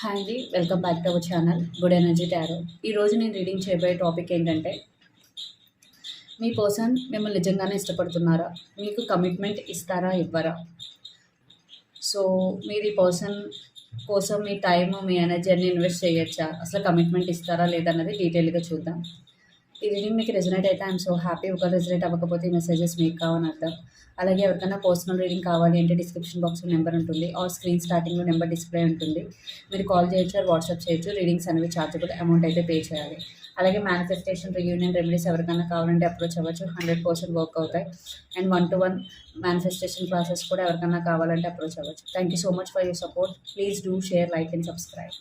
Hi అండి welcome back to our channel good energy tarot. ఈరోజు నేను రీడింగ్ చేయబోయే టాపిక్ ఏంటంటే మీ పర్సన్ మిమ్మల్ని నిజంగానే ఇష్టపడుతున్నారా? మీకు కమిట్మెంట్ ఇస్తారా ఇవ్వరా? సో మీరు ఈ పర్సన్ కోసం మీ టైం మీ ఎనర్జీ అన్ని ఇన్వెస్ట్ చేయొచ్చా? అసలు కమిట్మెంట్ ఇస్తారా లేదన్నది డీటెయిల్గా చూద్దాం. ఈ రీడింగ్ మీకు రెజనేట్ అయితే ఐఎమ్ సో హ్యాపీ ఒక రెజనేట్ అవ్వకపోతే ఈ మెసేజెస్ మీకు కావని అర్థం. అలాగే ఎవరికైనా పర్సనల్ రీడింగ్ కావాలి అంటే డిస్క్రిప్షన్ బాక్స్లో నెంబర్ ఉంటుంది ఆర్ స్క్రీన్ స్టార్టింగ్లో నెంబర్ డిస్ప్లే ఉంటుంది. మీరు కాల్ చేయొచ్చు వాట్సాప్ చేయొచ్చు రీడింగ్స్ అనేవి చార్జబుల్ అమౌంట్ అయితే పే చేయాలి. అలాగే మేనిఫెస్టేషన్ రియూనియన్ రెమెడీస్ ఎవరికైనా కావాలంటే అప్రోచ్ అవ్వచ్చు. హండ్రెడ్ పర్సెంట్ వర్క్ అవుతాయి. And one to one manifestation classes కూడా ఎవరికైనా కావాలంటే అప్రోచ్ అవ్వచ్చు. Thank you so much for your support please do share like and subscribe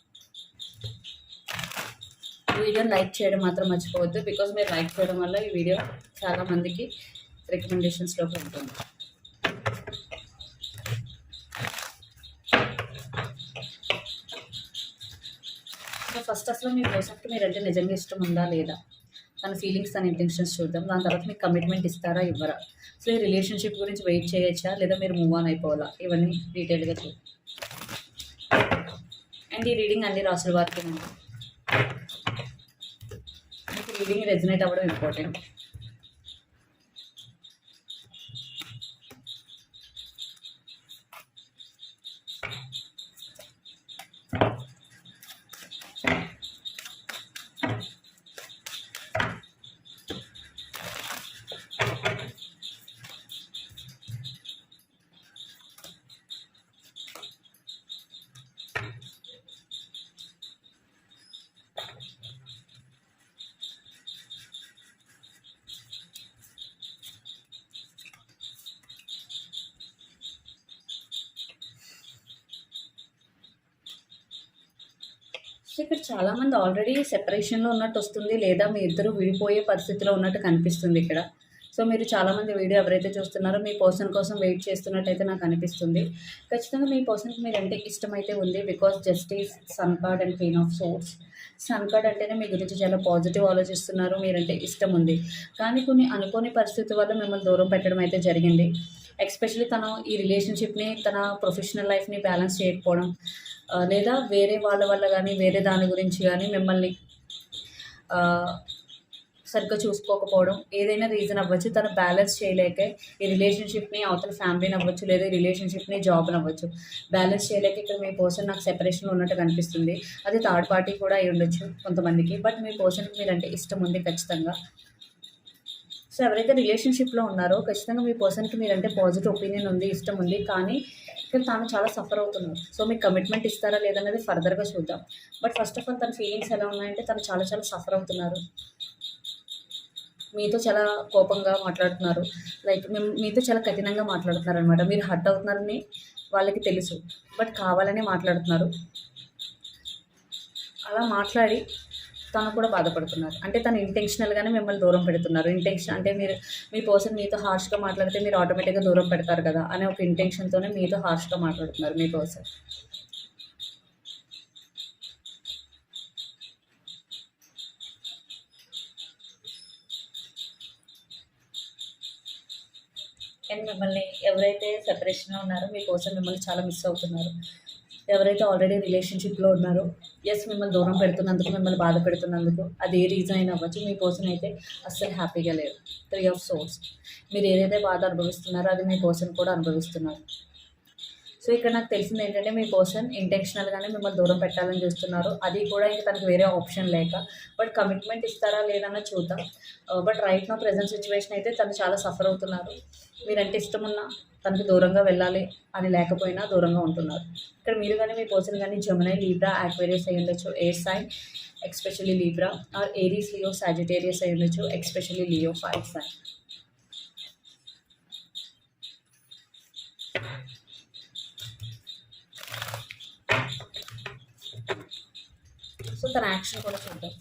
ఈ వీడియోని లైక్ చేయడం మాత్రం మర్చిపోవద్దు బికాజ్ మీరు లైక్ చేయడం వల్ల ఈ వీడియో చాలా మందికి రికమెండేషన్స్లోకి ఉంటుంది సో ఫస్ట్ అసలు మీ పర్సన్కి మీరంటే నిజంగా ఇష్టం ఉందా లేదా? తన ఫీలింగ్స్ తన ఇంటెన్షన్స్ చూద్దాం. దాని తర్వాత మీకు కమిట్మెంట్ ఇస్తారా ఇవ్వరా? సో ఈ రిలేషన్షిప్ గురించి వెయిట్ చేయొచ్చా లేదా మీరు మూవ్ ఆన్ అయిపోవాలా? ఇవన్నీ డీటెయిల్గా చూద్దాం అండ్ ఈ రీడింగ్ అన్ని రాసుల వారికి మీకు రీడింగ్ రెజినేట్ అవ్వడం ఇంపార్టెంట్. సో ఇక్కడ చాలామంది ఆల్రెడీ సెపరేషన్లో ఉన్నట్టు వస్తుంది లేదా మీ ఇద్దరు విడిపోయే పరిస్థితిలో ఉన్నట్టు కనిపిస్తుంది ఇక్కడ. సో మీరు చాలామంది వీడియో ఎవరైతే చూస్తున్నారో మీ పర్సన్ కోసం వెయిట్ చేస్తున్నట్టయితే నాకు అనిపిస్తుంది. ఖచ్చితంగా మీ పర్సన్కి మీరు అంటే ఇష్టమైతే ఉంది because justice sun card and queen of swords sun card అంటేనే మీ గురించి చాలా పాజిటివ్ ఆలోచిస్తున్నారు మీరంటే ఇష్టం ఉంది. కానీ కొన్ని అనుకోని పరిస్థితి వల్ల మిమ్మల్ని దూరం పెట్టడం అయితే జరిగింది. ఎక్స్పెషలీ తను ఈ రిలేషన్షిప్ని తన ప్రొఫెషనల్ లైఫ్ని బ్యాలెన్స్ చేయకపోవడం లేదా వేరే వాళ్ళ వల్ల కానీ వేరే దాని గురించి కానీ మిమ్మల్ని సరిగ్గా చూసుకోకపోవడం ఏదైనా రీజన్ అవ్వచ్చు. తను బ్యాలెన్స్ చేయలేక ఈ రిలేషన్షిప్ని అవతల ఫ్యామిలీని అవ్వచ్చు లేదా ఈ రిలేషన్షిప్ని జాబ్ని అవ్వచ్చు. బ్యాలెన్స్ చేయలేక ఇక్కడ మీ పోర్షన్ నాకు సెపరేషన్లో ఉన్నట్టు కనిపిస్తుంది. అది థర్డ్ పార్టీ కూడా అయి ఉండొచ్చు కొంతమందికి. బట్ మీ పోర్షన్కి మీరంటే ఇష్టం ఉంది ఖచ్చితంగా. సో ఎవరైతే రిలేషన్షిప్లో ఉన్నారో ఖచ్చితంగా మీ పర్సన్కి మీరంటే పాజిటివ్ ఒపీనియన్ ఉంది ఇష్టం ఉంది కానీ ఇక్కడ తాను చాలా సఫర్ అవుతున్నారు సో మీకు కమిట్మెంట్ ఇస్తారా లేదనేది ఫర్దర్గా చూద్దాం. బట్ ఫస్ట్ ఆఫ్ ఆల్ తన ఫీలింగ్స్ ఎలా ఉన్నాయంటే తను చాలా చాలా సఫర్ అవుతున్నారు. మీతో చాలా కోపంగా మాట్లాడుతున్నారు. లైక్ మేము మీతో చాలా కఠినంగా మాట్లాడుతున్నారు అనమాట మీరు హర్ట్ అవుతున్నారని వాళ్ళకి తెలుసు. బట్ కావాలనే మాట్లాడుతున్నారు. అలా మాట్లాడి తను కూడా బాధపడుతున్నారు. అంటే తను ఇంటెన్షనల్గానే మిమ్మల్ని దూరం పెడుతున్నారు. ఇంటెన్షన్ అంటే మీరు మీ పర్సన్ మీతో హార్ష్గా మాట్లాడితే మీరు ఆటోమేటిక్గా దూరం పెడతారు కదా అనే ఒక ఇంటెన్షన్తోనే మీతో హార్ష్గా మాట్లాడుతున్నారు మీ పర్సన్ అండ్ మిమ్మల్ని ఎవరైతే సెపరేషన్లో ఉన్నారో మీకోసం మిమ్మల్ని చాలా మిస్ అవుతున్నారు. ఎవరైతే ఆల్రెడీ రిలేషన్షిప్లో ఉన్నారో ఎస్ మిమ్మల్ని దూరం పెడుతున్నందుకు మిమ్మల్ని బాధ పెడుతున్నందుకు. అది ఏ రీజన్ అయినా అవ్వచ్చు. మీ పర్సన్ అయితే అస్సలు హ్యాపీగా లేరు. త్రీ ఆఫ్ సోర్స్ మీరు ఏదైతే బాధ అనుభవిస్తున్నారో అది మీ పర్సన్ కూడా అనుభవిస్తున్నారు. సో ఇక్కడ నాకు తెలిసింది ఏంటంటే మీ పర్సన్ ఇంటెన్షనల్గానే మిమ్మల్ని దూరం పెట్టాలని చూస్తున్నారు. అది కూడా ఇంకా తనకు వేరే ఆప్షన్ లేక. బట్ కమిట్మెంట్ ఇస్తారా లేదన్నా చూద్దాం. But right now present situation అయితే తను చాలా సఫర్ అవుతున్నారు. మీరంటే ఇష్టం ఉన్నా తనకి దూరంగా వెళ్ళాలి అని లేకపోయినా దూరంగా ఉంటున్నారు. ఇక్కడ మీరు కానీ మీ పర్సన్ కానీ జమునై లీబ్రా యాక్వేరియస్ అయి ఉండొచ్చు. Air sign especially Libra or Aries Leo Sagittarius అయి ఉండొచ్చు. Especially Leo five sign so తన యాక్షన్ కూడా చూద్దాం.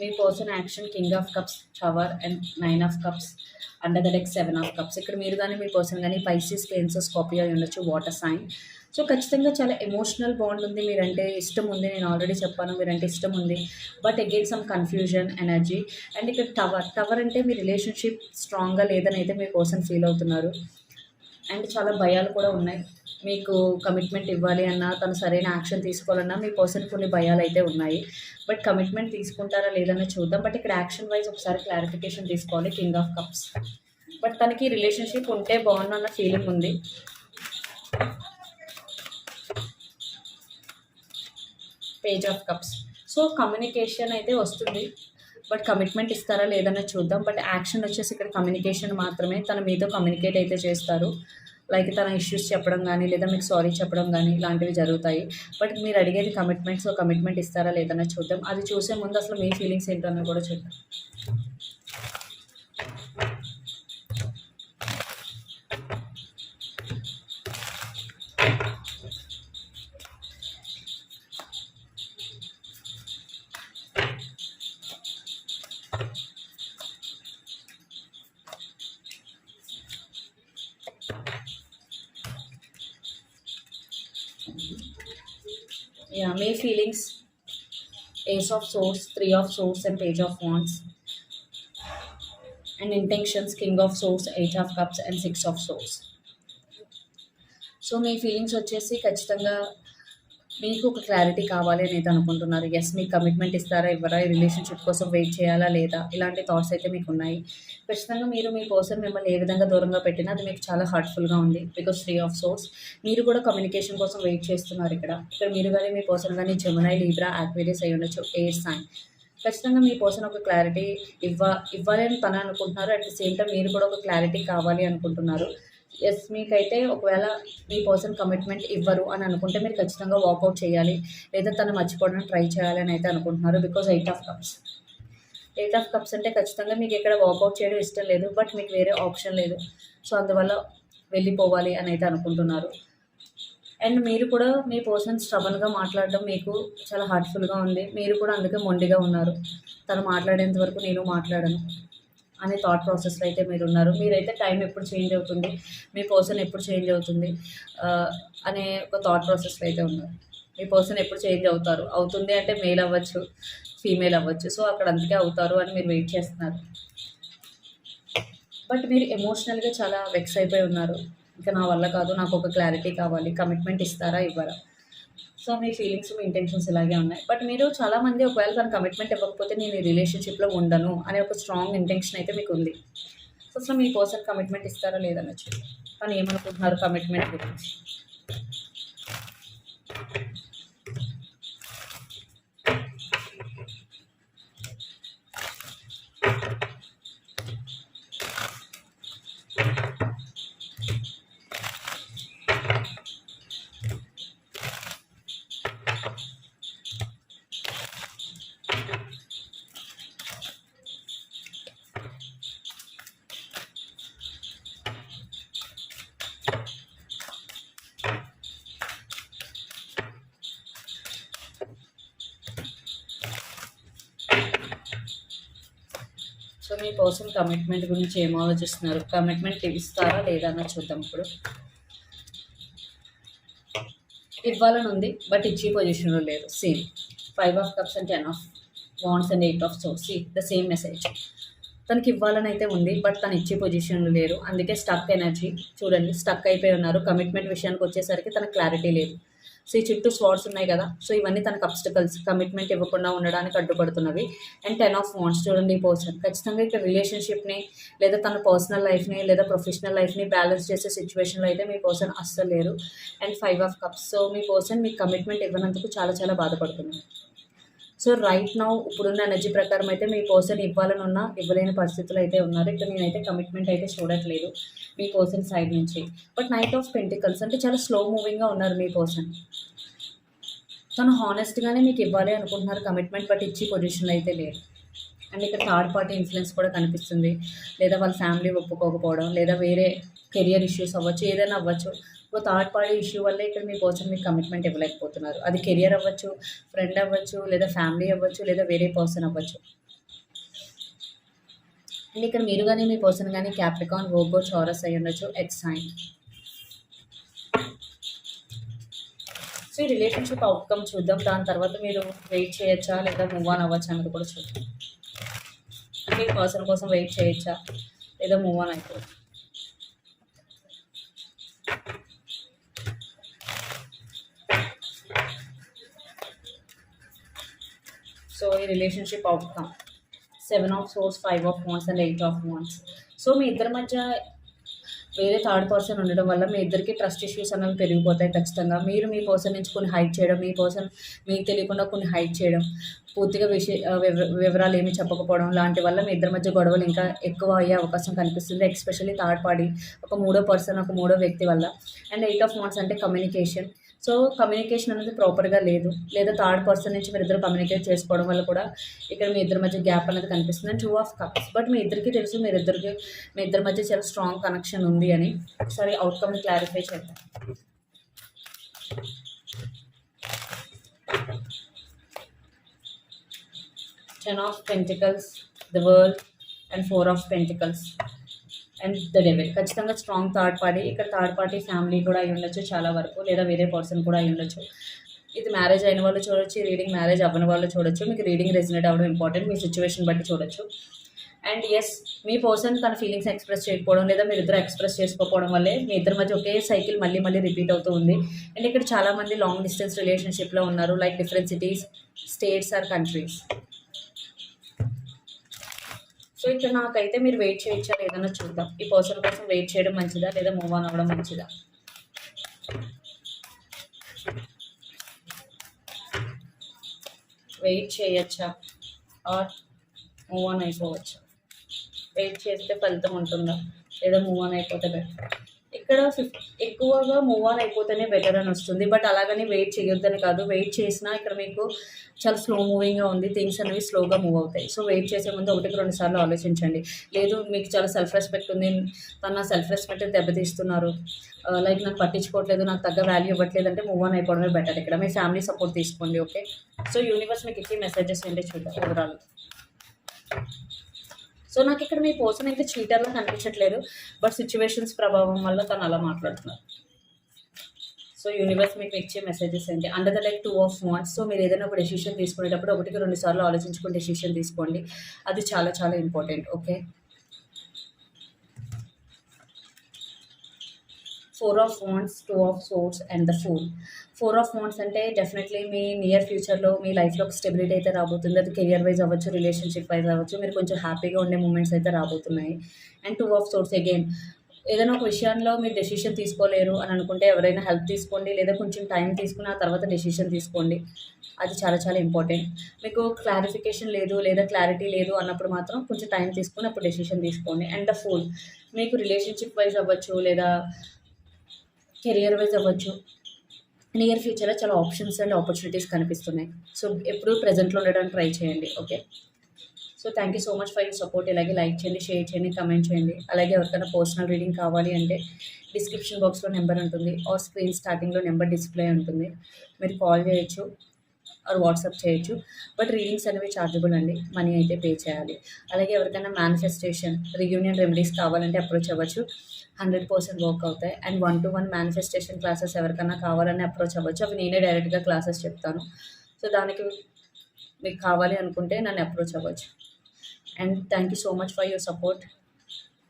మీ person action king of cups tower and nine of cups under the deck seven of cups. ఇక్కడ మీరు కానీ మీ పర్సన్ కానీ పైసీస్ కేన్స్ స్కాపియో అయి ఉండొచ్చు వాటర్ సైన్. సో ఖచ్చితంగా చాలా ఎమోషనల్ బాండ్ ఉంది. మీరంటే ఇష్టం ఉంది. నేను ఆల్రెడీ చెప్పాను మీరంటే ఇష్టం ఉంది. But again some confusion energy and ఇక్కడ టవర్ టవర్ అంటే మీ రిలేషన్షిప్ స్ట్రాంగ్గా లేదని అయితే మీ పర్సన్ ఫీల్ అవుతున్నారు. అండ్ చాలా భయాలు కూడా ఉన్నాయి. మీకు కమిట్మెంట్ ఇవ్వాలి అన్నా తను సరైన యాక్షన్ తీసుకోవాలన్నా మీ పర్సన్ కొన్ని భయాలు అయితే ఉన్నాయి. బట్ కమిట్మెంట్ తీసుకుంటారా లేదన్నా చూద్దాం. బట్ ఇక్కడ యాక్షన్ వైజ్ ఒకసారి క్లారిఫికేషన్ తీసుకోవాలి కింగ్ ఆఫ్ కప్స్ బట్ తనకి రిలేషన్షిప్ ఉంటే బాగుండు అన్న ఫీలింగ్ ఉంది. Page of cups so communication అయితే వస్తుంది. బట్ కమిట్మెంట్ ఇస్తారా లేదన్నా చూద్దాం. బట్ యాక్షన్ వచ్చేసి ఇక్కడ కమ్యూనికేషన్ మాత్రమే. తన మీతో కమ్యూనికేట్ అయితే చేస్తారు. లైక్ తన ఇష్యూస్ చెప్పడం కానీ లేదా మీకు సారీ చెప్పడం కానీ ఇలాంటివి జరుగుతాయి. బట్ మీరు అడిగేది కమిట్మెంట్ సో కమిట్మెంట్ ఇస్తారా లేదన్నా చూద్దాం. అది చూసే ముందు అసలు మీ ఫీలింగ్స్ ఏంటన్నా కూడా చూద్దాం. Yeah, May feelings, Ace of Swords, Three of Swords, and Page of Wands. And intentions, King of Swords, Eight of Cups, and Six of Swords. So me feelings వచ్చేసి ఖచ్చితంగా మీకు ఒక క్లారిటీ కావాలి అని అయితే అనుకుంటున్నారు. ఎస్ మీకు కమిట్మెంట్ ఇస్తారా ఇవ్వరా? ఈ రిలేషన్షిప్ కోసం వెయిట్ చేయాలా లేదా? ఇలాంటి థాట్స్ అయితే మీకు ఉన్నాయి ఖచ్చితంగా మీరు మీ పర్సన్ మిమ్మల్ని ఏ విధంగా దూరంగా పెట్టినా అది మీకు చాలా హర్ట్ఫుల్గా ఉంది. బికాస్ ఫ్రీ ఆఫ్ సోర్స్ మీరు కూడా కమ్యూనికేషన్ కోసం వెయిట్ చేస్తున్నారు ఇక్కడ. ఇక్కడ మీరు కానీ మీ పర్సన్ కానీ జమునాయి లీబ్రా యాక్వేరియస్ అయి ఉండొచ్చు. ఎయిర్ సైన్ ఖచ్చితంగా మీ పర్సన్ ఒక క్లారిటీ ఇవ్వ ఇవ్వాలి అని తను అనుకుంటున్నారు. అట్ ద సేమ్ టైం మీరు కూడా ఒక క్లారిటీ కావాలి అనుకుంటున్నారు. ఎస్ మీకైతే ఒకవేళ మీ పర్సన్ కమిట్మెంట్ ఇవ్వరు అని అనుకుంటే మీరు ఖచ్చితంగా వాకౌట్ చేయాలి. లేదా తను మర్చిపోవడానికి ట్రై చేయాలి అని అయితే అనుకుంటున్నారు because eight of cups eight of cups అంటే ఖచ్చితంగా మీకు ఇక్కడ వాకౌట్ చేయడం ఇష్టం లేదు బట్ మీకు వేరే ఆప్షన్ లేదు. సో అందువల్ల వెళ్ళిపోవాలి అని అయితే అనుకుంటున్నారు. అండ్ మీరు కూడా మీ పర్సన్ స్ట్రబన్గా మాట్లాడడం మీకు చాలా హార్ట్ఫుల్గా ఉంది. మీరు కూడా అందుకే మొండిగా ఉన్నారు. తను మాట్లాడేంత వరకు నేను మాట్లాడను. అనే థాట్ ప్రాసెస్లో అయితే మీరు ఉన్నారు మీరైతే టైం ఎప్పుడు చేంజ్ అవుతుంది? మీ పర్సన్ ఎప్పుడు చేంజ్ అవుతుంది? అనే ఒక థాట్ ప్రాసెస్లో అయితే ఉన్నారు. మీ పర్సన్ ఎప్పుడు చేంజ్ అవుతారు? అవుతుంది అంటే మేల్ అవ్వచ్చు ఫీమేల్ అవ్వచ్చు. సో అక్కడ అందుకే అవుతారు అని మీరు వెయిట్ చేస్తున్నారు. బట్ మీరు ఎమోషనల్గా చాలా వెక్స్ అయిపోయి ఉన్నారు. ఇంకా నా వల్ల కాదు నాకు ఒక క్లారిటీ కావాలి. కమిట్మెంట్ ఇస్తారా ఇవ్వరా? సో మీ ఫీలింగ్స్ మీ ఇంటెన్షన్స్ ఇలాగే ఉన్నాయి. బట్ మీరు చాలామంది ఒకవేళ తన కమిట్మెంట్ ఇవ్వకపోతే నేను ఈ రిలేషన్షిప్లో ఉండను అనే ఒక స్ట్రాంగ్ ఇంటెన్షన్ అయితే మీకు ఉంది. సో అసలు మీ పర్సన్ కమిట్మెంట్ ఇస్తారా లేదనొచ్చు తను ఏమనుకుంటున్నారు కమిట్మెంట్ గురించి? మీ కోసం కమిట్మెంట్ గురించి ఏం ఆలోచిస్తున్నారు? కమిట్మెంట్ ఇస్తారా లేదా అన్నది చూద్దాం ఇప్పుడు. ఇవ్వాలని ఉంది బట్ ఇచ్చే పొజిషన్లో లేదు. Same five of cups and ten of wands and eight of so see the same message తనకి ఇవ్వాలని అయితే ఉంది బట్ తను ఇచ్చే పొజిషన్లో లేరు. అందుకే స్టక్ ఎనర్జీ చూడండి స్టక్ అయిపోయి ఉన్నారు. కమిట్మెంట్ విషయానికి వచ్చేసరికి తన క్లారిటీ లేదు. సో ఈ చుట్టూ స్వార్డ్స్ ఉన్నాయి కదా. సో ఇవన్నీ తనకు అబ్స్టికల్స్ కమిట్మెంట్ ఇవ్వకుండా ఉండడానికి అడ్డుపడుతున్నవి. అండ్ టెన్ ఆఫ్ వాంట్స్ చూడండి ఈ పర్సన్ ఖచ్చితంగా ఇక్కడ రిలేషన్షిప్ని లేదా తన పర్సనల్ లైఫ్ని లేదా ప్రొఫెషనల్ లైఫ్ని బ్యాలెన్స్ చేసే సిచ్యువేషన్లో అయితే మీ పర్సన్ అస్సలు లేరు. And five of cups so me person మీకు కమిట్మెంట్ ఇవ్వనందుకు చాలా చాలా బాధపడుతున్నారు. సో రైట్ నౌ ఇప్పుడున్న ఎనర్జీ ప్రకారం అయితే మీ పర్సన్ ఇవ్వాలని ఉన్న ఇవ్వలేని పరిస్థితులు అయితే ఉన్నారు. ఇక్కడ నేనైతే కమిట్మెంట్ అయితే చూడట్లేదు మీ పర్సన్ సైడ్ నుంచి. బట్ నైట్ ఆఫ్ పెంటికల్స్ అంటే చాలా స్లో మూవింగ్గా ఉన్నారు మీ పర్సన్ తను హానెస్ట్గానే మీకు ఇవ్వాలి అనుకుంటున్నారు కమిట్మెంట్ బట్ ఇచ్చి పొజిషన్లో అయితే లేరు అండ్ ఇక్కడ థర్డ్ పార్టీ ఇన్ఫ్లుయెన్స్ కూడా కనిపిస్తుంది. లేదా వాళ్ళ ఫ్యామిలీ ఒప్పుకోకపోవడం లేదా వేరే కెరియర్ ఇష్యూస్ అవ్వచ్చు ఏదైనా అవ్వచ్చు. ఒక థర్డ్ పార్టీ ఇష్యూ వల్ల ఇక్కడ మీ పర్సన్ మీకు కమిట్మెంట్ ఇవ్వలేకపోతున్నారు. అది కెరియర్ అవ్వచ్చు ఫ్రెండ్ అవ్వచ్చు లేదా ఫ్యామిలీ అవ్వచ్చు లేదా వేరే పర్సన్ అవ్వచ్చు. అండ్ ఇక్కడ మీరు కానీ మీ పర్సన్ కానీ క్యాప్రికాన్ రోబో చౌరస్ అయి ఉండొచ్చు ఎక్స్ సైన్ ఈ రిలేషన్షిప్ అవుట్కమ్ చూద్దాం. దాని తర్వాత మీరు వెయిట్ చేయొచ్చా లేదా మూవ్ ఆన్ అవ్వచ్చా అన్నది కూడా చూద్దాం. మీ పర్సన్ కోసం వెయిట్ చేయొచ్చా లేదా మూవ్ ఆన్ అయిపోవచ్చు సో ఈ relationship outcome seven of swords five of wands and eight of wands so మీ ఇద్దరి మధ్య వేరే థర్డ్ పర్సన్ ఉండడం వల్ల మీ ఇద్దరికి ట్రస్ట్ ఇష్యూస్ అనేవి పెరిగిపోతాయి ఖచ్చితంగా. మీరు మీ పర్సన్ నుంచి కొన్ని హైక్ చేయడం మీ పర్సన్ మీకు తెలియకుండా కొన్ని హైక్ చేయడం పూర్తిగా విషయ వివరాలు ఏమి చెప్పకపోవడం లాంటి వల్ల మీ ఇద్దరి మధ్య గొడవలు ఇంకా ఎక్కువ అయ్యే అవకాశం కనిపిస్తుంది. ఎక్స్పెషల్లీ థర్డ్ పార్టీ ఒక మూడో పర్సన్ ఒక మూడో వ్యక్తి వల్ల. అండ్ ఎయిట్ ఆఫ్ వాన్స్ అంటే కమ్యూనికేషన్ సో కమ్యూనికేషన్ అనేది ప్రాపర్గా లేదు. లేదా థర్డ్ పర్సన్ నుంచి మీరు ఇద్దరు కమ్యూనికేట్ చేసుకోవడం వల్ల కూడా ఇక్కడ మీ ఇద్దరి మధ్య గ్యాప్ అనేది కనిపిస్తుంది. And two of cups but మీ ఇద్దరికి తెలుసు మీరు ఇద్దరికి మీ ఇద్దరి మధ్య చాలా స్ట్రాంగ్ కనెక్షన్ ఉంది అని. ఒకసారి అవుట్కమ్ క్లారిఫై చేద్దాం. Ten of pentacles the world and four of pentacles and the devil ఖచ్చితంగా స్ట్రాంగ్ థర్డ్ పార్టీ ఇక్కడ థర్డ్ పార్టీ ఫ్యామిలీ కూడా అయి ఉండొచ్చు చాలా వరకు లేదా వేరే పర్సన్ కూడా అయి ఉండొచ్చు. ఇది మ్యారేజ్ అయిన వాళ్ళు చూడొచ్చు రీడింగ్ మ్యారేజ్ అవ్వని వాళ్ళు చూడొచ్చు. మీకు రీడింగ్ రెసినేట్ అవ్వడం ఇంపార్టెంట్ మీ సిచ్యువేషన్ బట్టి చూడొచ్చు. అండ్ ఎస్ మీ పర్సన్ తన ఫీలింగ్స్ ఎక్స్ప్రెస్ చేయకపోవడం లేదా మీరు ఇద్దరు ఎక్స్ప్రెస్ చేసుకోకపోవడం వల్లే మీ ఇద్దరి మధ్య ఒకే సైకిల్ మళ్ళీ మళ్ళీ రిపీట్ అవుతూ ఉంది. అండ్ ఇక్కడ చాలామంది లాంగ్ డిస్టెన్స్ రిలేషన్షిప్లో ఉన్నారు like different cities states or countries so ఇట్లా నాకైతే మీరు వెయిట్ చేయొచ్చా లేదన్నా చూద్దాం. ఈ పర్సన్ కోసం వెయిట్ చేయడం మంచిదా లేదా మూవ్ ఆన్ అవ్వడం మంచిదా? వెయిట్ చేయొచ్చా? ఆర్ మూవ్ ఆన్ అయిపోవచ్చా? వెయిట్ చేస్తే ఫలితం ఉంటుందా? లేదా మూవ్ ఆన్ అయిపోతే బెటర్? ఇక్కడ ఫిఫ్ ఎక్కువగా మూవ్ ఆన్ అయిపోతేనే బెటర్ అని వస్తుంది. బట్ అలాగని వెయిట్ చేయొద్దని కాదు. వెయిట్ చేసినా ఇక్కడ మీకు చాలా స్లో మూవింగ్గా ఉంది. థింగ్స్ అనేవి స్లోగా మూవ్ అవుతాయి. సో వెయిట్ చేసే ముందు ఒకటికి రెండు సార్లు ఆలోచించండి. లేదు మీకు చాలా సెల్ఫ్ రెస్పెక్ట్ ఉంది. తన సెల్ఫ్ రెస్పెక్ట్ దెబ్బతీస్తున్నారు. Uh, లైక్ నాకు పట్టించుకోవట్లేదు నాకు తగ్గ వాల్యూ ఇవ్వట్లేదు అంటే మూవ్ ఆన్ అయిపోవడమే బెటర్ ఇక్కడ. మీ ఫ్యామిలీ సపోర్ట్ తీసుకోండి ఓకే సో యూనివర్స్ మీకు ఇచ్చి మెసేజెస్ ఏంటి చూద్దాం ఓవరాల్ సో నాకు ఇక్కడ మీ పర్సన్ అయితే చీటర్లా కనిపించట్లేదు బట్ సిచ్యువేషన్స్ ప్రభావం వల్ల తను అలా మాట్లాడుతున్నారు. సో యూనివర్స్ మీకు ఇచ్చే మెసేజెస్ ఏంటి? Under the like two of wands so మీరు ఏదైనా ఒక డెసిషన్ తీసుకునేటప్పుడు ఒకటికి రెండు సార్లు ఆలోచించుకుని డెసిషన్ తీసుకోండి. అది చాలా చాలా important okay four of wands two of swords and the four four of wands అంటే డెఫినెట్లీ మీ నియర్ ఫ్యూచర్లో మీ లైఫ్లో ఒక స్టెబిలిటీ అయితే రాబోతుంది. అది కెరియర్ వైజ్ అవ్వచ్చు రిలేషన్షిప్ వైజ్ అవ్వచ్చు. మీరు కొంచెం హ్యాపీగా ఉండే మూమెంట్స్ అయితే రాబోతున్నాయి. And two of swords again ఏదైనా ఒక విషయంలో మీరు డెసిషన్ తీసుకోలేరు అని అనుకుంటే ఎవరైనా హెల్ప్ తీసుకోండి లేదా కొంచెం టైం తీసుకుని ఆ తర్వాత డెసిషన్ తీసుకోండి. అది చాలా చాలా ఇంపార్టెంట్ మీకు క్లారిఫికేషన్ లేదు లేదా క్లారిటీ లేదు అన్నప్పుడు మాత్రం కొంచెం టైం తీసుకుని అప్పుడు డెసిషన్ తీసుకోండి. అండ్ ద ఫుల్ మీకు రిలేషన్షిప్ వైజ్ అవ్వచ్చు లేదా కెరియర్ వైజ్ అవ్వచ్చు. నియర్ ఫ్యూచర్లో చాలా ఆప్షన్స్ అండ్ ఆపర్చునిటీస్ కనిపిస్తున్నాయి. సో ఎప్పుడు ప్రజెంట్లో ఉండడానికి ట్రై చేయండి. Okay? So thank you so much for you support. ఇలాగే లైక్ చేయండి షేర్ చేయండి కమెంట్ చేయండి. అలాగే ఎవరికైనా పర్సనల్ రీడింగ్ కావాలి అంటే డిస్క్రిప్షన్ బాక్స్లో నెంబర్ ఉంటుంది. ఆర్ స్క్రీన్ స్టార్టింగ్లో నెంబర్ డిస్ప్లే ఉంటుంది. మీరు కాల్ చేయొచ్చు ఆర్ వాట్సాప్ చేయొచ్చు. బట్ రీడింగ్స్ అనేవి ఛార్జబుల్ అండి. మనీ అయితే పే చేయాలి. అలాగే ఎవరికైనా మేనిఫెస్టేషన్ రియూనియన్ రెమెడీస్ కావాలంటే అప్రోచ్ అవ్వచ్చు. హండ్రెడ్ పర్సెంట్ వర్క్ అవుతాయి. And one to one manifestation classes ఎవరికైనా కావాలని అప్రోచ్ అవ్వచ్చు. అవి నేనే డైరెక్ట్గా క్లాసెస్ చెప్తాను. సో దానికి మీకు కావాలి అనుకుంటే నన్ను అప్రోచ్ అవ్వచ్చు. And thank you so much for your support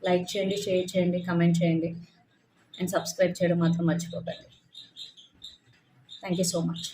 like చేయండి షేర్ చేయండి కమెంట్ చేయండి. అండ్ సబ్స్క్రైబ్ చేయడం మాత్రం మర్చిపోకండి. Thank you so much